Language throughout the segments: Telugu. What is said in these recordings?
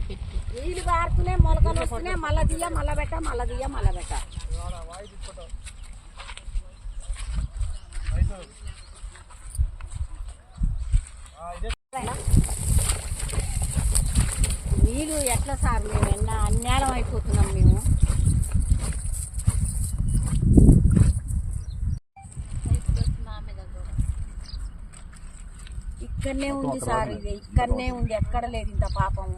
నీళ్ళు కారుతూనే మొలకలు వస్తున్నాయి మళ్ళా దియ్య మళ్ళా పెట్ట మళ్ళా దియ్య మళ్ళా పెట్ట. నీళ్ళు ఎట్లా సార్? మేము ఎన్న అన్యాయం అయిపోతున్నాం మేము. ఇక్కడనే ఉంది సార్ ఇది ఇక్కడనే ఉంది ఎక్కడ లేదు ఇంత పాపం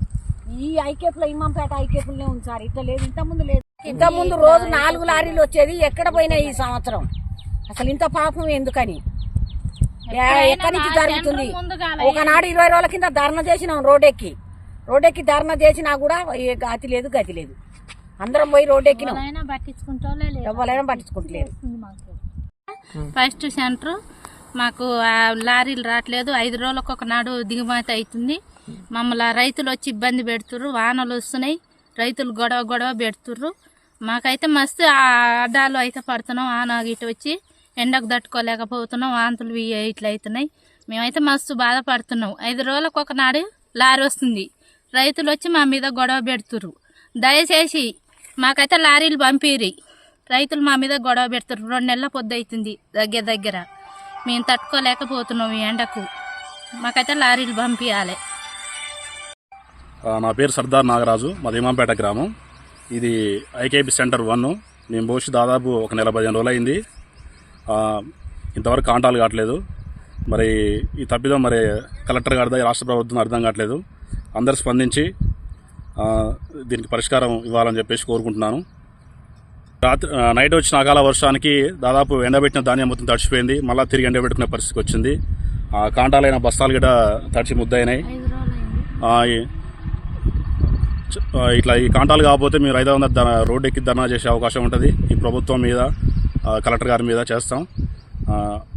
ఈ ఐకేపులో ఇమ్మంపేట ఐకేపులనే ఉంది సార్. ఇట్లా లేదు ఇంత ముందు లేదు. ఇంత ముందు రోజు నాలుగు లారీలు వచ్చేది ఎక్కడ పోయినా ఈ సంవత్సరం. అసలు ఇంత పాపం ఎందుకని? ఎక్కడి నుంచి జరుగుతుంది? ఒకనాడు ఇరవై రోజుల కింద ధర్నా చేసినాం రోడ్డెక్కి. రోడ్డెక్కి ధర్నా చేసినా కూడా గతి లేదు గతి లేదు. అందరం పోయి రోడ్డెక్కినాం. ఎవరైనా పట్టించుకుంటలేరు. ఫస్ట్ సెంటర్ మాకు లారీలు రావట్లేదు. ఐదు రోజులకు ఒకనాడు దిగుమతి అవుతుంది. మమ్మల్ని రైతులు వచ్చి ఇబ్బంది పెడుతుర్రు వానలు వస్తున్నాయి రైతులు గొడవ గొడవ పెడుతుర్రు. మాకైతే మస్తు అడ్డాలు అయితే పడుతున్నాం వాన ఇటు వచ్చి ఎండకు తట్టుకోలేకపోతున్నాం వాంతులు ఇవి ఇట్లా అవుతున్నాయి మేమైతే మస్తు బాధపడుతున్నాం. ఐదు రోజులకు ఒకనాడు లారీ వస్తుంది. రైతులు వచ్చి మా మీద గొడవ పెడుతుర్రు. దయచేసి మాకైతే లారీలు పంపిరి రైతులు మా మీద గొడవ పెడతారు రెండు నెలల పొద్దు అవుతుంది దగ్గర దగ్గర. మేము తట్టుకోలేకపోతున్నాం ఈ ఎండకు. మాకైతే లారీలు పంపించాలి నా పేరు సర్దార్ నాగరాజు మాది ఇమాంపేట గ్రామం. ఇది ఐకేపీ సెంటర్ వన్. నేను పోసి దాదాపు ఒక నెల పదిహేను రోజులు అయింది ఇంతవరకు కాంటాలు కావట్లేదు. మరి ఈ తప్పిదం మరి కలెక్టర్ గారిదా రాష్ట్ర ప్రభుత్వం అర్థం కావట్లేదు. అందరు స్పందించి దీనికి పరిష్కారం ఇవ్వాలని చెప్పేసి కోరుకుంటున్నాను. రాత్రి నైట్ వచ్చిన అకాల వర్షానికి దాదాపు ఎండబెట్టిన ధాన్యం మొత్తం తడిచిపోయింది. మళ్ళీ తిరిగి ఎండబెట్టుకునే పరిస్థితికి వచ్చింది. ఆ కాంటాలైన బస్తాలు కూడా తడిచి ముద్దయినాయి. ఇట్లా ఈ కాంటాలు కాకపోతే మీరు ఐదు వందల ధర రోడ్డు ఎక్కి ధర్నా చేసే అవకాశం ఉంటుంది. ఈ ప్రభుత్వం మీద కలెక్టర్ గారి మీద చేస్తాం.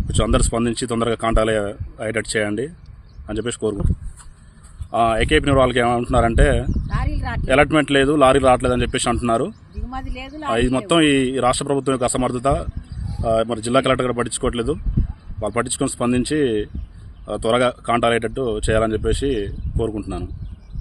కొంచెం అందరు స్పందించి తొందరగా కాంటాలు అయ్యేటట్టు చేయండి అని చెప్పేసి కోరుకుంటున్నాం. ఏకేపీ వాళ్ళకి ఏమంటున్నారంటే అలాట్మెంట్ లేదు లారీలు రావట్లేదు అని చెప్పేసి అంటున్నారు. ఇది మొత్తం ఈ రాష్ట్ర ప్రభుత్వం యొక్క అసమర్థత మరి జిల్లా కలెక్టర్ గారు పట్టించుకోవట్లేదు. వాళ్ళు పట్టించుకొని స్పందించి త్వరగా కాంటాలు అయ్యేటట్టు చేయాలని చెప్పేసి కోరుకుంటున్నాను.